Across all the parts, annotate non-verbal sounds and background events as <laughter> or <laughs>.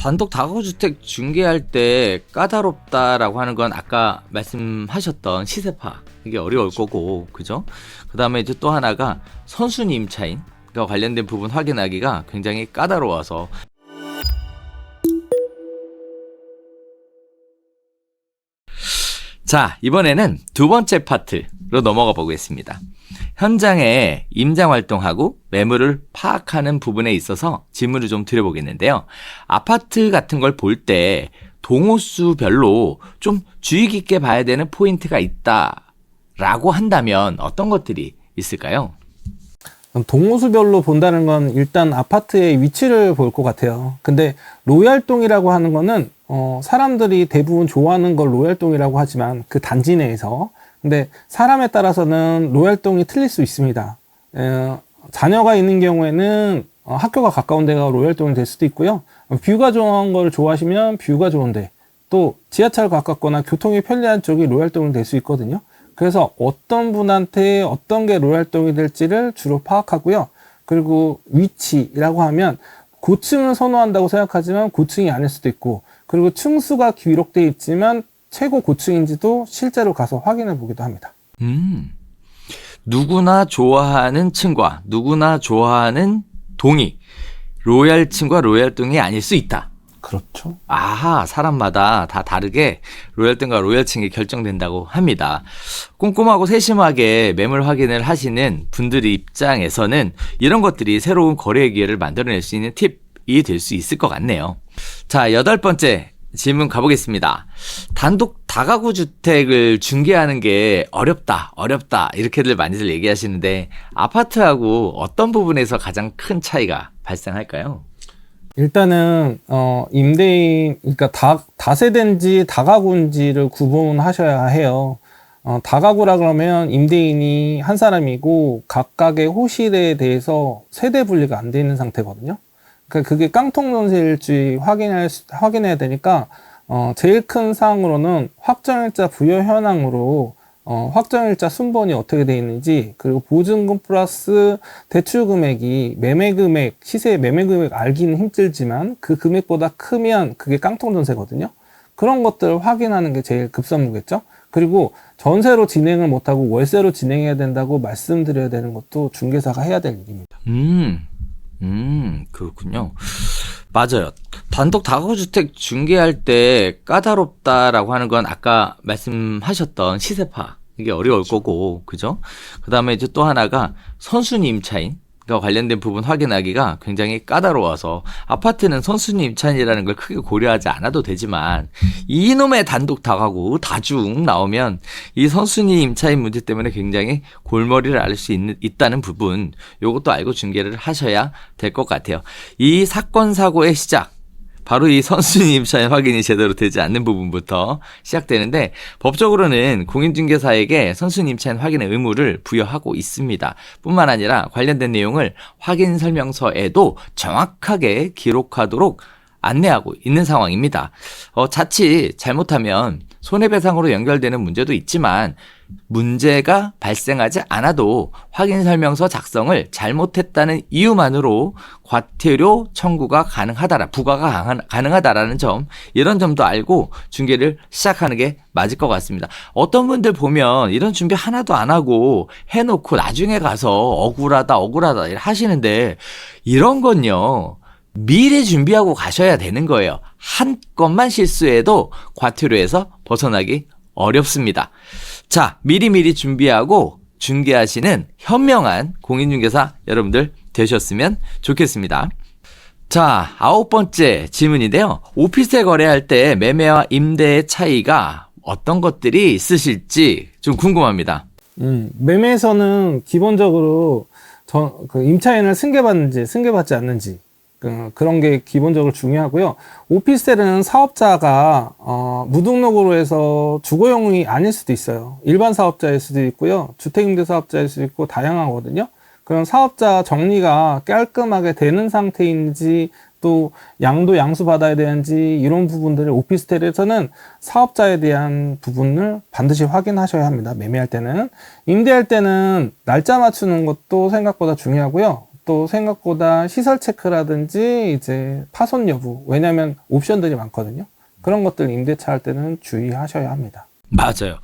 단독 다가구주택 중개할 때 까다롭다라고 하는 건 아까 말씀하셨던 시세파 이게 어려울 거고 그죠? 그 다음에 이제 또 하나가 선순위 임차인 과 관련된 부분 확인하기가 굉장히 까다로워서 자 이번에는 두 번째 파트로 넘어가 보겠습니다. 현장에 임장 활동하고 매물을 파악하는 부분에 있어서 질문을 좀 드려보겠는데요. 아파트 같은 걸 볼 때 동호수별로 좀 주의 깊게 봐야 되는 포인트가 있다라고 한다면 어떤 것들이 있을까요? 동호수별로 본다는 건 일단 아파트의 위치를 볼 것 같아요. 근데 로얄동이라고 하는 거는 어, 사람들이 대부분 좋아하는 걸 로얄동이라고 하지만 그 단지 내에서 근데 사람에 따라서는 로얄동이 틀릴 수 있습니다. 에, 자녀가 있는 경우에는 어, 학교가 가까운 데가 로얄동이 될 수도 있고요. 어, 뷰가 좋은 걸 좋아하시면 뷰가 좋은데 또 지하철 가깝거나 교통이 편리한 쪽이 로얄동이 될 수 있거든요. 그래서 어떤 분한테 어떤 게 로얄동이 될지를 주로 파악하고요. 그리고 위치라고 하면 고층을 선호한다고 생각하지만 고층이 아닐 수도 있고 그리고 층수가 기록되어 있지만 최고 고층인지도 실제로 가서 확인해 보기도 합니다. 음. 누구나 좋아하는 층과 누구나 좋아하는 동이 로얄 층과 로얄 동이 아닐 수 있다. 그렇죠. 아하, 사람마다 다 다르게 로얄등과 로얄층이 결정된다고 합니다. 꼼꼼하고 세심하게 매물 확인을 하시는 분들의 입장에서는 이런 것들이 새로운 거래 기회를 만들어낼 수 있는 팁이 될 수 있을 것 같네요. 자, 여덟 번째 질문 가보겠습니다. 단독 다가구 주택을 중개하는 게 어렵다, 어렵다, 이렇게들 많이들 얘기하시는데, 아파트하고 어떤 부분에서 가장 큰 차이가 발생할까요? 일단은 어 임대인 그러니까 다 다세대인지 다가구인지를 구분하셔야 해요. 어 다가구라 그러면 임대인이 한 사람이고 각각의 호실에 대해서 세대 분리가 안돼 있는 상태거든요. 그러니까 그게 깡통 전세일지 확인할 수- 확인해야 되니까 어 제일 큰 사항으로는 확정일자 부여 현황으로 어, 확정일자 순번이 어떻게 돼 있는지 그리고 보증금 플러스 대출 금액이 매매 금액 시세 매매 금액 알기는 힘들지만 그 금액보다 크면 그게 깡통 전세거든요. 그런 것들을 확인하는 게 제일 급선무겠죠. 그리고 전세로 진행을 못하고 월세로 진행해야 된다고 말씀드려야 되는 것도 중개사가 해야 될 일입니다. 음, 음, 그렇군요. 맞아요. 단독 다가구주택 중개할 때 까다롭다라고 하는 건 아까 말씀하셨던 시세파. 이게 어려울 거고, 그죠? 그 다음에 이제 또 하나가 선순위 임차인. 과 관련된 부분 확인하기가 굉장히 까다로워서 아파트는 선순위 임차인이라는 걸 크게 고려하지 않아도 되지만 이놈의 단독 다가구 다중 나오면 이 선순위 임차인 문제 때문에 굉장히 골머리를 앓을 수 있는, 있다는 부분 요것도 알고 중개를 하셔야 될 것 같아요. 이 사건 사고의 시작 바로 이 선순위 임차인 확인이 제대로 되지 않는 부분부터 시작되는데 법적으로는 공인중개사에게 선순위 임차인 확인의 의무를 부여하고 있습니다. 뿐만 아니라 관련된 내용을 확인 설명서에도 정확하게 기록하도록 안내하고 있는 상황입니다. 어, 자칫 잘못하면 손해배상으로 연결되는 문제도 있지만 문제가 발생하지 않아도 확인 설명서 작성을 잘못했다는 이유만으로 과태료 청구가 가능하다라 부과가 가능- 가능하다라는 점 이런 점도 알고 중개를 시작하는 게 맞을 것 같습니다. 어떤 분들 보면 이런 준비 하나도 안 하고 해놓고 나중에 가서 억울하다 억울하다 하시는데 이런 건요. 미리 준비하고 가셔야 되는 거예요. 한 건만 실수해도 과태료에서 벗어나기 어렵습니다. 자, 미리미리 준비하고 중개하시는 현명한 공인중개사 여러분들 되셨으면 좋겠습니다. 자, 아홉 번째 질문인데요. 오피스텔 거래할 때 매매와 임대의 차이가 어떤 것들이 있으실지 좀 궁금합니다. 음, 매매에서는 기본적으로 저, 그 임차인을 승계받는지 승계받지 않는지 그, 그런 게 기본적으로 중요하고요. 오피스텔은 사업자가 어, 무등록으로 해서 주거용이 아닐 수도 있어요. 일반 사업자일 수도 있고요. 주택임대 사업자일 수도 있고 다양하거든요. 그런 사업자 정리가 깔끔하게 되는 상태인지 또 양도 양수 받아야 되는지 이런 부분들을 오피스텔에서는 사업자에 대한 부분을 반드시 확인하셔야 합니다. 매매할 때는 임대할 때는 날짜 맞추는 것도 생각보다 중요하고요. 또또 생각보다 시설 체크라든지 이제 파손 여부 왜냐하면 옵션들이 많거든요. 그런 것들 임대차 할 때는 주의하셔야 합니다. 맞아요.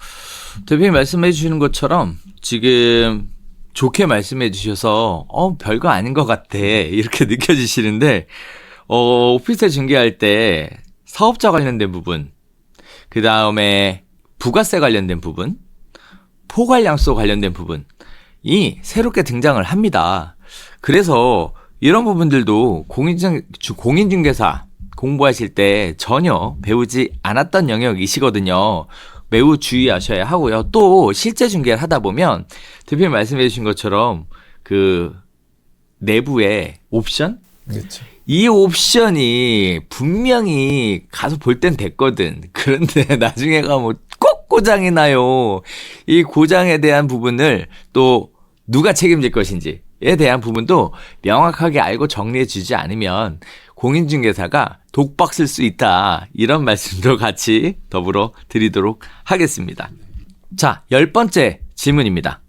대표님 말씀해 주시는 것처럼 지금 좋게 말씀해 주셔서 어 별거 아닌 것 같아 이렇게 <laughs> 느껴지시는데 어 오피스텔 중개할 때 사업자 관련된 부분 그 다음에 부가세 관련된 부분 포괄량소 관련된 부분 이 새롭게 등장을 합니다. 그래서 이런 부분들도 공인중, 주- 공인중개사 공부하실 때 전혀 배우지 않았던 영역이시거든요. 매우 주의하셔야 하고요. 또 실제 중개를 하다 보면 대표님 말씀해 주신 것처럼 그 내부에 옵션? 그렇죠. 이 옵션이 분명히 가서 볼 땐 됐거든. <laughs> 그런데 나중에 가면 꼭 고장이 나요. 이 고장에 대한 부분을 또 누가 책임질 것인지 에 대한 부분도 명확하게 알고 정리해 주지 않으면 공인중개사가 독박 쓸 수 있다. 이런 말씀도 같이 더불어 드리도록 하겠습니다. 자, 열 번째 질문입니다.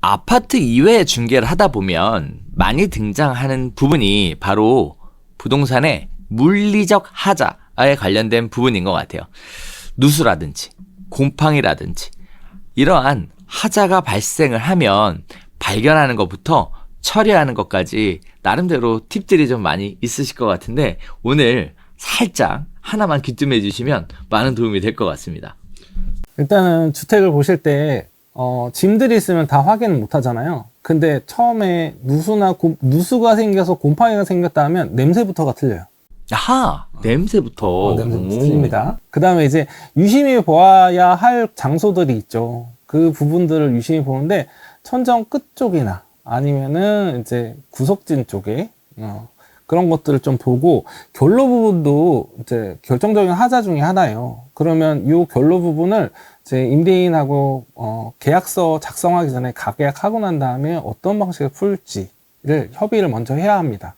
아파트 이외에 중개를 하다 보면 많이 등장하는 부분이 바로 부동산의 물리적 하자에 관련된 부분인 것 같아요. 누수라든지 곰팡이라든지 이러한 하자가 발생을 하면 발견하는 것부터 처리하는 것까지 나름대로 팁들이 좀 많이 있으실 것 같은데 오늘 살짝 하나만 귀뜸해 주시면 많은 도움이 될 것 같습니다. 일단은 주택을 보실 때 어, 짐들이 있으면 다 확인을 못 하잖아요. 근데 처음에 누수나 곰- 누수가 생겨서 곰팡이가 생겼다 하면 냄새부터가 틀려요. 아하 냄새부터 어, 냄새부터 오. 틀립니다. 그 다음에 이제 유심히 보아야 할 장소들이 있죠. 그 부분들을 유심히 보는데 천정 끝 쪽이나 아니면은 이제 구석진 쪽에 어, 그런 것들을 좀 보고 결로 부분도 이제 결정적인 하자 중에 하나예요. 그러면 이 결로 부분을 제 임대인하고 어, 계약서 작성하기 전에 가계약하고 난 다음에 어떤 방식으로 풀지를 협의를 먼저 해야 합니다.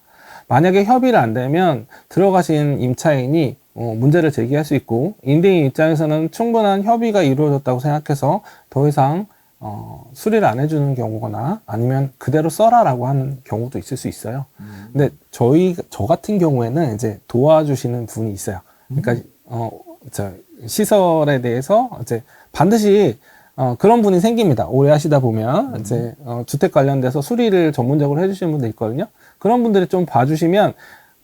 만약에 협의를 안 되면 들어가신 임차인이 어, 문제를 제기할 수 있고 임대인 입장에서는 충분한 협의가 이루어졌다고 생각해서 더 이상 어, 수리를 안 해주는 경우거나 아니면 그대로 써라라고 하는 경우도 있을 수 있어요. 근데 저희 저 같은 경우에는 이제 도와주시는 분이 있어요. 그러니까 어, 저 시설에 대해서 이제 반드시 어, 그런 분이 생깁니다. 오래 하시다 보면 이제 어, 주택 관련돼서 수리를 전문적으로 해주시는 분들 있거든요. 그런 분들이 좀 봐주시면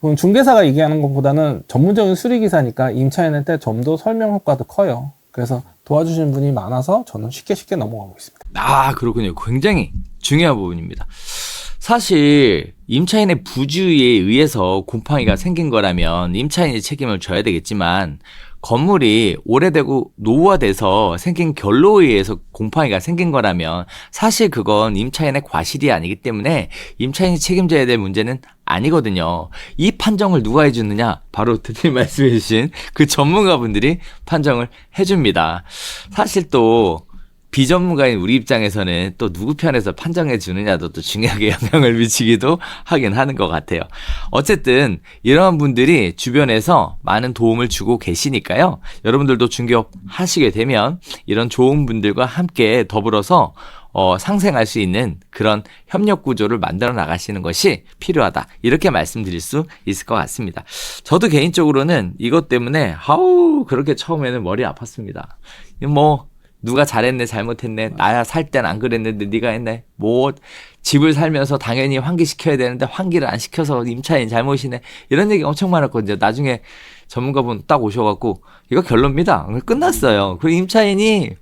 그럼 중개사가 얘기하는 것보다는 전문적인 수리 기사니까 임차인한테 좀 더 설명 효과도 커요. 그래서 도와주시는 분이 많아서 저는 쉽게 쉽게 넘어가고 있습니다. 아, 그렇군요. 굉장히 중요한 부분입니다. 사실 임차인의 부주의에 의해서 곰팡이가 생긴 거라면 임차인이 책임을 져야 되겠지만 건물이 오래되고 노후화돼서 생긴 결로에 의해서 곰팡이가 생긴 거라면 사실 그건 임차인의 과실이 아니기 때문에 임차인이 책임져야 될 문제는 아니거든요. 이 판정을 누가 해주느냐? 바로 대표님 <laughs> 말씀해주신 그 전문가분들이 판정을 해줍니다. 사실 또 비전문가인 우리 입장에서는 또 누구 편에서 판정해 주느냐도 또 중요하게 <laughs> 영향을 미치기도 하긴 하는 것 같아요. 어쨌든 이러한 분들이 주변에서 많은 도움을 주고 계시니까요. 여러분들도 중개업 하시게 되면 이런 좋은 분들과 함께 더불어서 어, 상생할 수 있는 그런 협력 구조를 만들어 나가시는 것이 필요하다. 이렇게 말씀드릴 수 있을 것 같습니다. 저도 개인적으로는 이것 때문에, 아우, 그렇게 처음에는 머리 아팠습니다. 뭐, 누가 잘했네 잘못했네 나야 살 땐 안 그랬는데 네가 했네 뭐 집을 살면서 당연히 환기시켜야 되는데 환기를 안 시켜서 임차인 잘못이네 이런 얘기 엄청 많았거든요 나중에 전문가분 딱 오셔갖고 이거 결론입니다 끝났어요 그리고 임차인이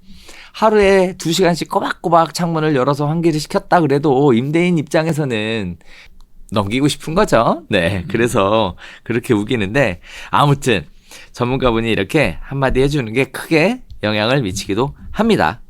하루에 두 시간씩 꼬박꼬박 창문을 열어서 환기를 시켰다 그래도 임대인 입장에서는 넘기고 싶은 거죠. 네. 그래서 그렇게 우기는데 아무튼 전문가분이 이렇게 한마디 해주는 게 크게 영향을 미치기도 합니다.